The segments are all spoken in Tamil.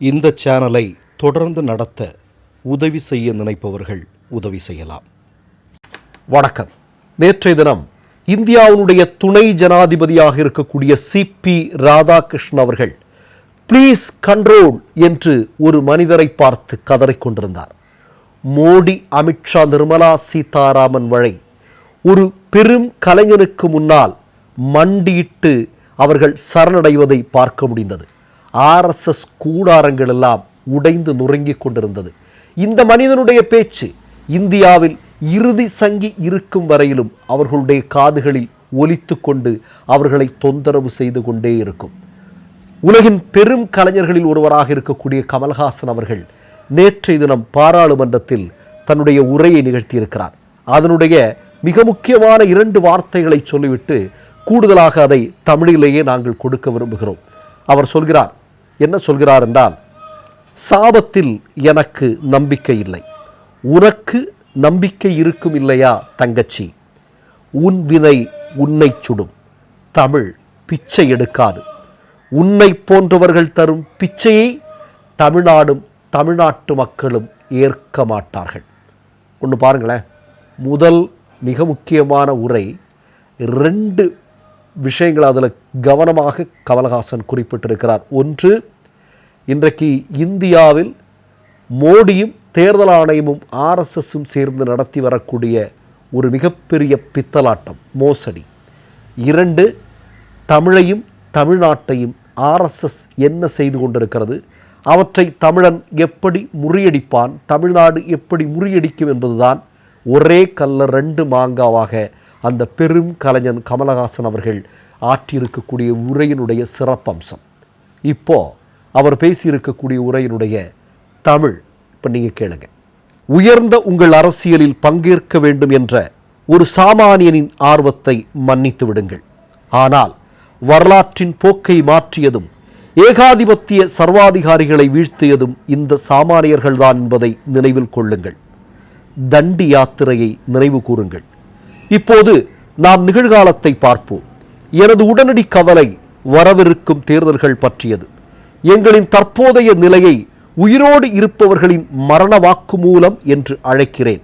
இந்த சேனலை தொடர்ந்து நடத்த உதவி செய்ய நினைப்பவர்கள் உதவி செய்யலாம். வணக்கம். நேற்றைய தினம் இந்தியாவினுடைய துணை ஜனாதிபதியாக இருக்கக்கூடிய சி பி ராதாகிருஷ்ணன் அவர்கள் ப்ளீஸ் கண்ட்ரோல் என்று ஒரு மனிதரை பார்த்து கதறிக் கொண்டிருந்தார். மோடி அமித்ஷா நிர்மலா சீதாராமன் வழி ஒரு பெரும் கலைஞனுக்கு முன்னால் மண்டியிட்டு அவர்கள் சரணடைவதை பார்க்க முடிந்தது. ஆர்எஸ்எஸ் கூடாரங்கள் எல்லாம் உடைந்து நுறங்கிக் கொண்டிருந்தது. இந்த மனிதனுடைய பேச்சு இந்தியாவில் இறுதி சங்கி இருக்கும் வரையிலும் அவர்களுடைய காதுகளில் ஒலித்து கொண்டு அவர்களை தொந்தரவு செய்து கொண்டே இருக்கும். உலகின் பெரும் கலைஞர்களில் ஒருவராக இருக்கக்கூடிய கமல்ஹாசன் அவர்கள் நேற்றைய தினம் பாராளுமன்றத்தில் தன்னுடைய உரையை நிகழ்த்தியிருக்கிறார். அதனுடைய மிக முக்கியமான இரண்டு வார்த்தைகளை சொல்லிவிட்டு கூடுதலாக அதை தமிழிலேயே நாங்கள் கொடுக்க விரும்புகிறோம். அவர் சொல்கிறார் என்ன சொல்கிறார் என்றால் சாபத்தில் எனக்கு நம்பிக்கை இல்லை. உனக்கு நம்பிக்கை இருக்கும் இல்லையா தங்கச்சி? உன் வினை உன்னை சுடும். தமிழ் பிச்சை எடுக்காது. உன்னை போன்றவர்கள் தரும் பிச்சையை தமிழ்நாடும் தமிழ்நாட்டு மக்களும் ஏற்க மாட்டார்கள். ஒன்று பாருங்களேன். முதல் மிக முக்கியமான உரை ரெண்டு விஷயங்கள் அதில் கவனமாக கமலஹாசன் குறிப்பிட்டிருக்கிறார். ஒன்று இன்றைக்கு இந்தியாவில் மோடியும் தேர்தல் ஆணையமும் ஆர்எஸ்எஸும் சேர்ந்து நடத்தி வரக்கூடிய ஒரு மிகப்பெரிய பித்தலாட்டம் மோசடி. இரண்டு தமிழையும் தமிழ்நாட்டையும் ஆர்எஸ்எஸ் என்ன செய்து கொண்டிருக்கிறது? அவற்றை தமிழன் எப்படி முறியடிப்பான்? தமிழ்நாடு எப்படி முறியடிக்கும் என்பதுதான் ஒரே கல்ல ரெண்டு மாங்காவாக அந்த பெரும் கலைஞன் கமலஹாசன் அவர்கள் ஆற்றியிருக்கக்கூடிய உரையினுடைய சிறப்பம்சம். இப்போ அவர் பேசியிருக்கக்கூடிய உரையினுடைய தமிழ் இப்போ நீங்கள் கேளுங்க. உயர்ந்த உங்கள் அரசியலில் பங்கேற்க வேண்டும் என்ற ஒரு சாமானியனின் ஆர்வத்தை மன்னித்து விடுங்கள். ஆனால் வரலாற்றின் போக்கை மாற்றியதும் ஏகாதிபத்திய சர்வாதிகாரிகளை வீழ்த்தியதும் இந்த சாமானியர்கள்தான் என்பதை நினைவில் கொள்ளுங்கள். தண்டி யாத்திரையை நினைவு கூறுங்கள். இப்போது நாம் நிகழ்காலத்தை பார்ப்போம். எனது உடனடி கவலை வரவிருக்கும் தேர்தல்கள் பற்றியது. எங்களின் தற்போதைய நிலையை உயிரோடு இருப்பவர்களின் மரண வாக்குமூலம் என்று அழைக்கிறேன்.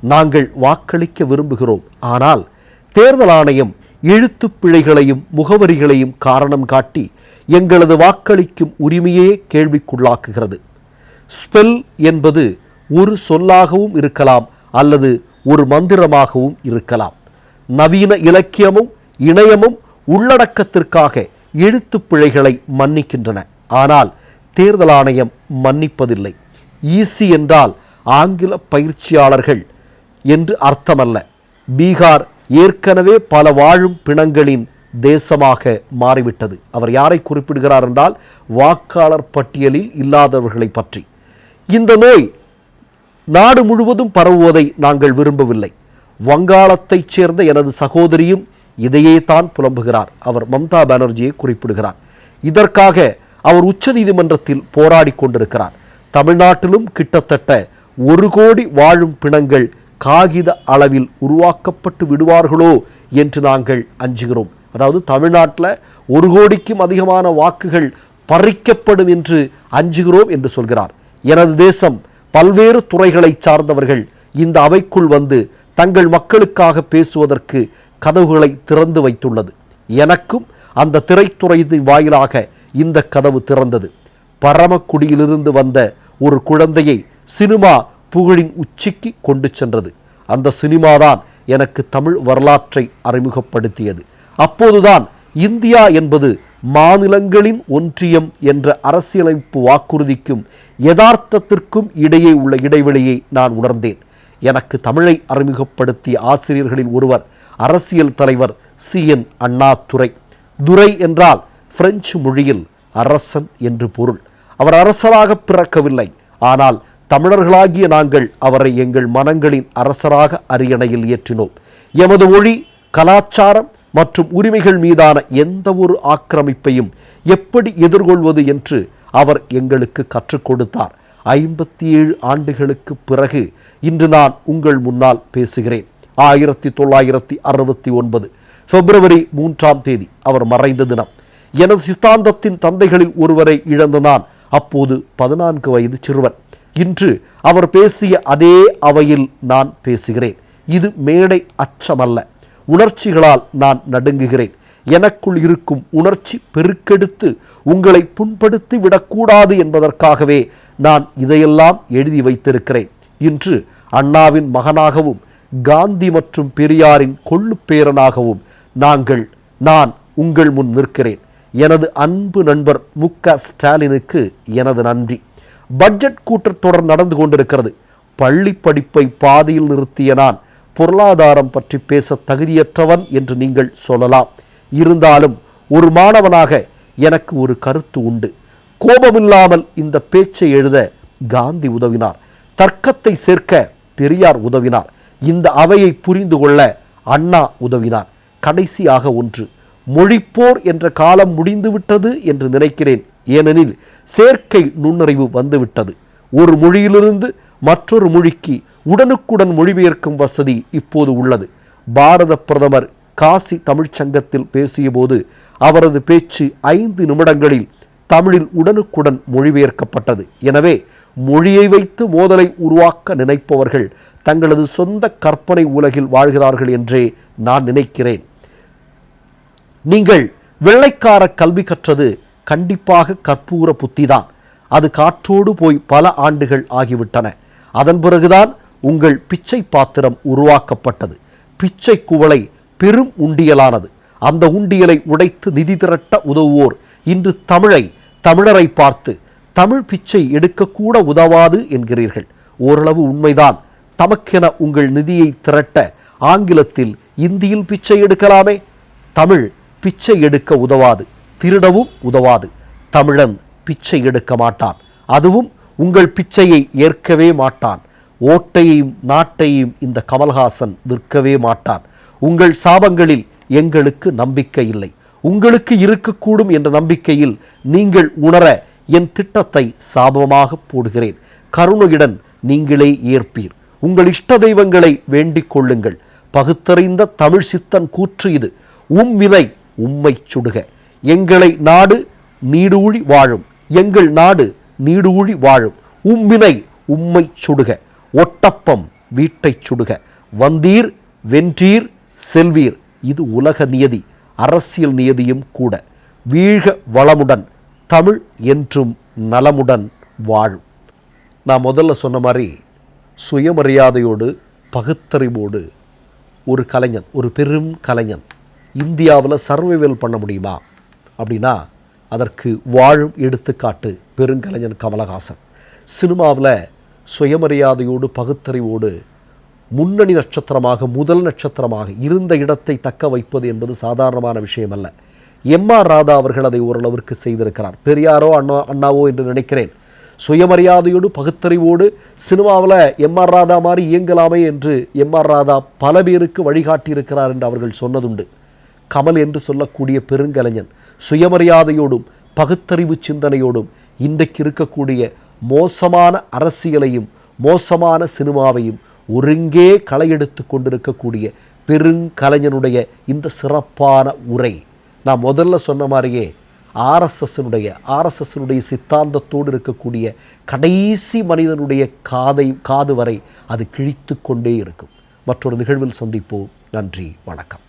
நாங்கள் வாக்களிக்க விரும்புகிறோம். ஆனால் தேர்தல் ஆணையம் எழுத்துப் பிழைகளையும் முகவரிகளையும் காரணம் காட்டி எங்களது வாக்களிக்கும் உரிமையே கேள்விக்குள்ளாக்குகிறது. ஸ்பெல் என்பது ஒரு சொல்லாகவும் இருக்கலாம் அல்லது ஒரு மந்திரமாகவும் இருக்கலாம். நவீன இலக்கியமும் இணையமும் உள்ளடக்கத்திற்காக எழுத்துப் பிழைகளை மன்னிக்கின்றன. ஆனால் தேர்தல் ஆணையம் மன்னிப்பதில்லை. ஈசி என்றால் ஆங்கில பயிற்சியாளர்கள் என்று அர்த்தமல்ல. பீகார் ஏற்கனவே பல வாழும் பிணங்களின் தேசமாக மாறிவிட்டது. அவர் யாரை குறிப்பிடுகிறார் என்றால் வாக்காளர் பட்டியலில் இல்லாதவர்களை பற்றி. இந்த நோய் நாடு முழுவதும் பரவுவதை நாங்கள் விரும்பவில்லை. வங்காளத்தைச் சேர்ந்த எனது சகோதரியும் இதையே தான் புலம்புகிறார். அவர் மம்தா பானர்ஜியை குறிப்பிடுகிறார். இதற்காக அவர் உச்சநீதிமன்றத்தில் போராடி கொண்டிருக்கிறார். தமிழ்நாட்டிலும் கிட்டத்தட்ட ஒரு கோடி வாழும் பிணங்கள் காகித அளவில் உருவாக்கப்பட்டு விடுவார்களோ என்று நாங்கள் அஞ்சுகிறோம். அதாவது தமிழ்நாட்டில் ஒரு கோடிக்கும் அதிகமான வாக்குகள் பறிக்கப்படும் என்று அஞ்சுகிறோம் என்று சொல்கிறார். எனது தேசம் பல்வேறு துறைகளை சார்ந்தவர்கள் இந்த அவைக்குள் வந்து தங்கள் மக்களுக்காக பேசுவதற்கு கதவுகளை திறந்து வைத்துள்ளது. எனக்கும் அந்த திரைத்துறையின் வாயிலாக இந்த கதவு திறந்தது. பரமக்குடியிலிருந்து வந்த ஒரு குழந்தையை சினிமா புகழின் உச்சிக்கு கொண்டு சென்றது. அந்த சினிமாதான் எனக்கு தமிழ் வரலாற்றை அறிமுகப்படுத்தியது. அப்போதுதான் இந்தியா என்பது மாநிலங்களின் ஒன்றியம் என்ற அரசியலமைப்பு வாக்குறுதிக்கும் யதார்த்தத்திற்கும் இடையே உள்ள இடைவெளியை நான் உணர்ந்தேன். எனக்கு தமிழை அறிமுகப்படுத்திய ஆசிரியர்களில் ஒருவர் அரசியல் தலைவர் சி. என். அண்ணாதுரை. துரை என்றால் பிரெஞ்சு மொழியில் அரசன் என்று பொருள். அவர் அரசராக பிறக்கவில்லை. ஆனால் தமிழர்களாகிய நாங்கள் அவரை எங்கள் மனங்களின் அரசராக அரியணையில் ஏற்றினோம். எமது மொழி கலாச்சாரம் மற்றும் உரிமைகள் மீதான எந்த ஒரு ஆக்கிரமிப்பையும் எப்படி எதிர்கொள்வது என்று அவர் எங்களுக்கு கற்றுக் கொடுத்தார். ஐம்பத்தி ஏழு ஆண்டுகளுக்கு பிறகு இன்று நான் உங்கள் முன்னால் பேசுகிறேன். ஆயிரத்தி தொள்ளாயிரத்தி அறுபத்தி ஒன்பது பிப்ரவரி மூன்றாம் தேதி அவர் மறைந்த தினம். எனது சித்தாந்தத்தின் தந்தைகளில் ஒருவரை இழந்த நான் அப்போது பதினான்கு வயது சிறுவன். இன்று அவர் பேசிய அதே அவையில் நான் பேசுகிறேன். இது மேடை அச்சமல்ல. உணர்ச்சிகளால் நான் நடுங்குகிறேன். எனக்குள் இருக்கும் உணர்ச்சி பெருக்கெடுத்து உங்களை புண்படுத்தி விடக்கூடாது என்பதற்காகவே நான் இதையெல்லாம் எழுதி வைத்திருக்கிறேன். இன்று அண்ணாவின் மகனாகவும் காந்தி மற்றும் பெரியாரின் கொள்ளுப்பேரனாகவும் நாங்கள் நான் உங்கள் முன் நிற்கிறேன். எனது அன்பு நண்பர் மு. ஸ்டாலினுக்கு எனது நன்றி. பட்ஜெட் கூட்டத்தொடர் நடந்து கொண்டிருக்கிறது. பள்ளி படிப்பை பாதியில் நிறுத்திய நான் பொருளாதாரம் பற்றி பேச தகுதியற்றவன் என்று நீங்கள் சொல்லலாம். இருந்தாலும் ஒரு மாணவனாக எனக்கு ஒரு கருத்து உண்டு. கோபமில்லாமல் இந்த பேச்சை எழுத காந்தி உதவினார். தர்க்கத்தை சேர்க்க பெரியார் உதவினார். இந்த அவையை புரிந்து கொள்ள அண்ணா உதவினார். கடைசியாக ஒன்று மொழிப்போர் என்ற காலம் முடிந்துவிட்டது என்று நினைக்கிறேன். ஏனெனில் சேர்க்கை நுண்ணறிவு வந்துவிட்டது ஒரு மொழியிலிருந்து மற்றொரு மொழிக்கு உடனுக்குடன் மொழிபெயர்க்கும் வசதி இப்போது உள்ளது. பாரத பிரதமர் காசி தமிழ்ச் சங்கத்தில் பேசியபோது அவரது பேச்சு ஐந்து நிமிடங்களில் தமிழில் உடனுக்குடன் மொழிபெயர்க்கப்பட்டது. எனவே மொழியை வைத்து மோதலை உருவாக்க நினைப்பவர்கள் தங்களது சொந்த கற்பனை உலகில் வாழ்கிறார்கள் என்றே நான் நினைக்கிறேன். நீங்கள் வெள்ளைக்கார கல்வி கற்றது கண்டிப்பாக கற்பூர புத்திதான். அது காற்றோடு போய் பல ஆண்டுகள் ஆகிவிட்டன. அதன் பிறகுதான் உங்கள் பிச்சை பாத்திரம் உருவாக்கப்பட்டது. பிச்சை குவளை பெரும் உண்டியலானது. அந்த உண்டியலை உடைத்து நிதி திரட்ட உதவுவோர். இன்று தமிழை தமிழரை பார்த்து தமிழ் பிச்சை எடுக்கக்கூட உதவாது என்கிறீர்கள். ஓரளவு உண்மைதான். தமக்கென உங்கள் நிதியை திரட்ட ஆங்கிலத்தில் இந்தியில் பிச்சை எடுக்கலாமே? தமிழ் பிச்சை எடுக்க உதவாது. திருடவும் உதவாது. தமிழன் பிச்சை எடுக்க மாட்டான். அதுவும் உங்கள் பிச்சையை ஏற்கவே மாட்டான். ஓட்டையையும் நாட்டையும் இந்த கமல்ஹாசன் விற்கவே மாட்டான். உங்கள் சாபங்களில் எங்களுக்கு நம்பிக்கை இல்லை. உங்களுக்கு இருக்கக்கூடும் என்ற நம்பிக்கையில் நீங்கள் உணர என் திட்டத்தை சாபமாக போடுகிறேன். கருணையுடன் நீங்களே ஏற்பீர். உங்கள் இஷ்ட தெய்வங்களை வேண்டிக் கொள்ளுங்கள். பகுத்தறிந்த தமிழ் சித்தன் கூற்று இது. உம் வினை உம்மை சுடுக. எங்களை நாடு நீடூழி வாழும். எங்கள் நாடு நீடூழி வாழும். உம்மினை உம்மை சுடுக. ஒட்டப்பம் வீட்டைச் சுடுக. வந்தீர் வென்றீர் செல்வீர். இது உலக நியதி அரசியல் நியதியும் கூட. வீழ்க வளமுடன் தமிழ் என்றும் நலமுடன் வாழும். நான் முதல்ல சொன்ன மாதிரி சுயமரியாதையோடு பகுத்தறிவோடு ஒரு கலைஞன் ஒரு பெரும் கலைஞன் இந்தியாவில் சர்வைவல் பண்ண முடியுமா? அப்படின்னா அதற்கு வாழும் எடுத்துக்காட்டு பெருங்கலைஞன் கமலஹாசன். சினிமாவில் சுயமரியாதையோடு பகுத்தறிவோடு முன்னணி நட்சத்திரமாக முதல் நட்சத்திரமாக இருந்த இடத்தை தக்க வைப்பது என்பது சாதாரணமான விஷயம் அல்ல எம் ஆர் ராதா அவர்கள் அதை ஓரளவிற்கு செய்திருக்கிறார். பெரியாரோ அண்ணா அண்ணாவோ என்று நினைக்கிறேன். சுயமரியாதையோடு பகுத்தறிவோடு சினிமாவில் எம் ஆர் ராதா மாதிரி இயங்கலாமே என்று எம் ஆர் ராதா பல பேருக்கு வழிகாட்டியிருக்கிறார் என்று அவர்கள் சொன்னதுண்டு. கமல் என்று சொல்லக்கூடிய பெருங்கலைஞன் சுயமரியாதையோடும் பகுத்தறிவு சிந்தனையோடும் இன்றைக்கு இருக்கக்கூடிய மோசமான அரசியலையும் மோசமான சினிமாவையும் ஒருங்கே களையெடுத்து கொண்டிருக்கக்கூடிய பெருங்கலைஞனுடைய இந்த சிறப்பான உரை. நான் முதல்ல சொன்ன மாதிரியே ஆர்எஸ்எஸ்னுடைய ஆர்எஸ்எஸ்னுடைய சித்தாந்தத்தோடு இருக்கக்கூடிய கடைசி மனிதனுடைய காதை காது வரை அது கிழித்து கொண்டே இருக்கும். மற்றொரு நிகழ்வில் சந்திப்போம். நன்றி வணக்கம்.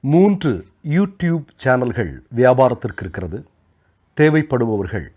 மூன்று யூடியூப் சேனல்கள் வியாபாரத்திற்கு இருக்கிறது. தேவைப்படுபவர்கள்